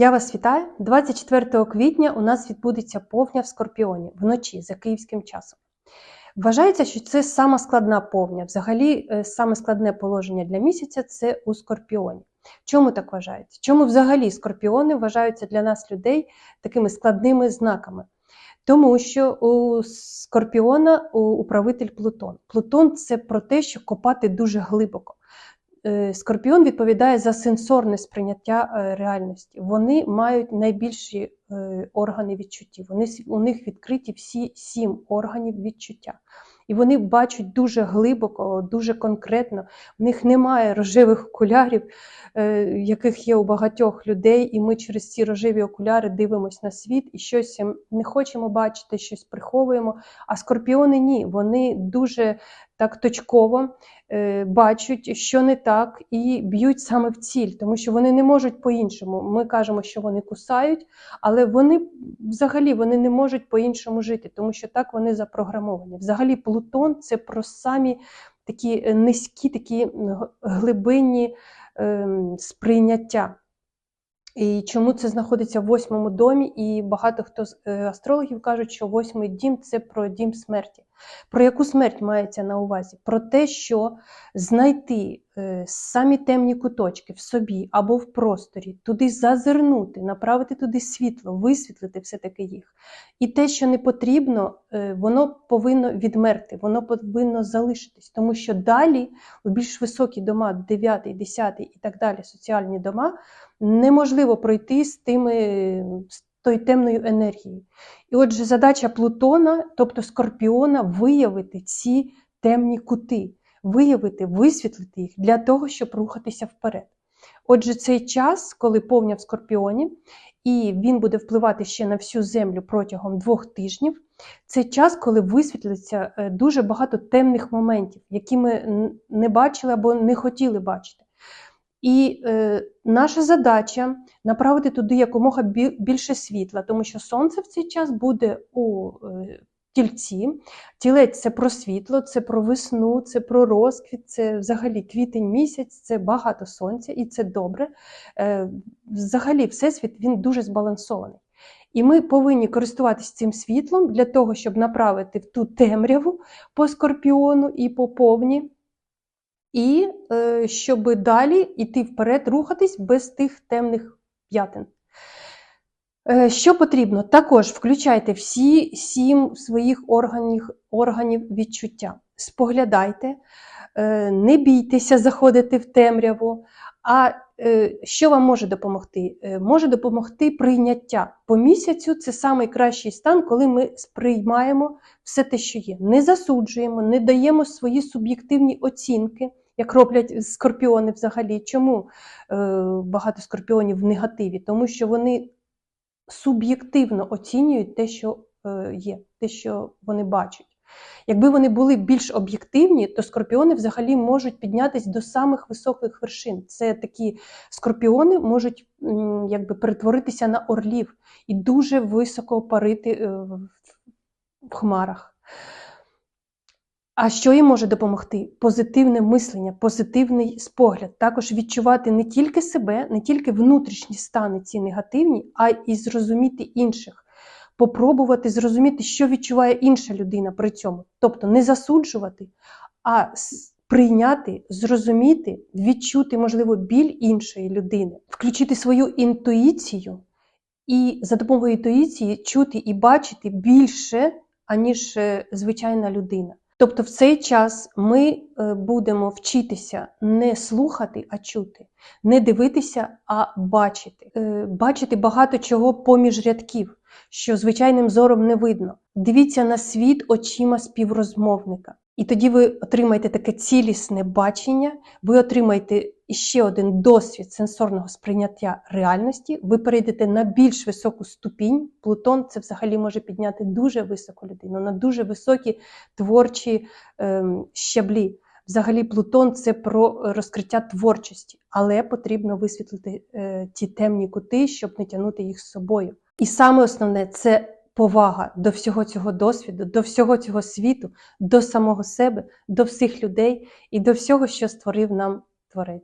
Я вас вітаю. 24 квітня у нас відбудеться повня в Скорпіоні вночі за київським часом. Вважається, що це сама складна повня. Взагалі, е, саме складне положення для місяця це у Скорпіоні. Чому так вважається? Чому взагалі скорпіони вважаються для нас людей такими складними знаками? Тому що у Скорпіона управитель Плутон. Плутон це про те, що копати дуже глибоко. Е, Скорпіон відповідає за сенсорне сприйняття е, реальності. Вони мають найбільші органи відчуттів. Вони у них відкриті всі сім органів відчуття. І вони бачать дуже глибоко, дуже конкретно. В них немає рожевих окулярів, яких є у багатьох людей, і ми через ці рожеві окуляри дивимося на світ і щось не хочемо бачити, щось приховуємо. А скорпіони ні, вони дуже так точково е, бачать, що не так, і б'ють саме в ціль, тому що вони не можуть по-іншому. Ми кажемо, що вони кусають, але вони взагалі вони не можуть по-іншому жити, тому що так вони запрограмовані. Взагалі, Плутон це про самі такі е, низькі, такі глибинні е, сприйняття. І чому це знаходиться в восьмому домі? І багато хто з е, астрологів кажуть, що восьмий дім це про дім смерті. Про яку смерть мається на увазі? Про те, що знайти е, самі темні куточки в собі або в просторі, туди зазирнути, направити туди світло, висвітлити все-таки їх. І те, що не потрібно, е, воно повинно відмерти, воно повинно залишитись, тому що далі у більш високі дома, 9, 10 і так далі, соціальні дома, неможливо пройти з тими. З тою темною енергією. І отже, задача Плутона, тобто Скорпіона, виявити ці темні кути, виявити, висвітлити їх для того, щоб рухатися вперед. Отже, цей час, коли повня в Скорпіоні, і він буде впливати ще на всю землю протягом двох тижнів. Це час, коли висвітлиться е, дуже багато темних моментів, які ми не бачили або не хотіли бачити. І е, наша задача направити туди якомога більше світла, тому що сонце в цей час буде у е, тільці. Тілець це про світло, це про весну, це про розквіт, це взагалі квітень місяць, це багато сонця, і це добре. Е, Взагалі, всесвіт він дуже збалансований. І ми повинні користуватися цим світлом для того, щоб направити в ту темряву по скорпіону і по повні і е, щоб далі йти вперед, рухатись без тих темних п'ятин. Е, що потрібно? Також включайте всі сім своїх органів органів відчуття. Споглядайте, е, не бійтеся заходити в темряву. А що вам може допомогти? Може допомогти прийняття. По місяцю це найкращий стан, коли ми сприймаємо все те, що є. Не засуджуємо, не даємо свої суб'єктивні оцінки як роблять скорпіони взагалі. Чому е, багато скорпіонів в негативі? Тому що вони суб'єктивно оцінюють те, що е, є, те, що вони бачать. Якби вони були більш об'єктивні, то скорпіони взагалі можуть піднятися до самих високих вершин. Це такі скорпіони можуть якби перетворитися на орлів і дуже високо парити е, в хмарах. А що їм може допомогти? Позитивне мислення, позитивний спогляд. Також відчувати не тільки себе, не тільки внутрішні стани ці негативні, а й зрозуміти інших. Попробувати зрозуміти, що відчуває інша людина при цьому. Тобто не засуджувати, а прийняти, зрозуміти, відчути, можливо, біль іншої людини, включити свою інтуїцію і за допомогою інтуїції чути і бачити більше, аніж е, звичайна людина. Тобто в цей час ми е, будемо вчитися не слухати, а чути, не дивитися, а бачити. Е, бачити багато чого поміж рядків, що звичайним зором не видно. Дивіться на світ очима співрозмовника. І тоді ви отримаєте таке цілісне бачення, ви отримаєте ще один досвід сенсорного сприйняття реальності, ви перейдете на більш високу ступінь. Плутон це взагалі може підняти дуже високу людину, на дуже високі творчі е, щаблі. Взагалі, Плутон це про розкриття творчості, але потрібно висвітлити е, ті темні кути, щоб не тягнути їх з собою. І саме основне це повага до всього цього досвіду, до всього цього світу, до самого себе, до всіх людей і до всього, що створив нам Творець.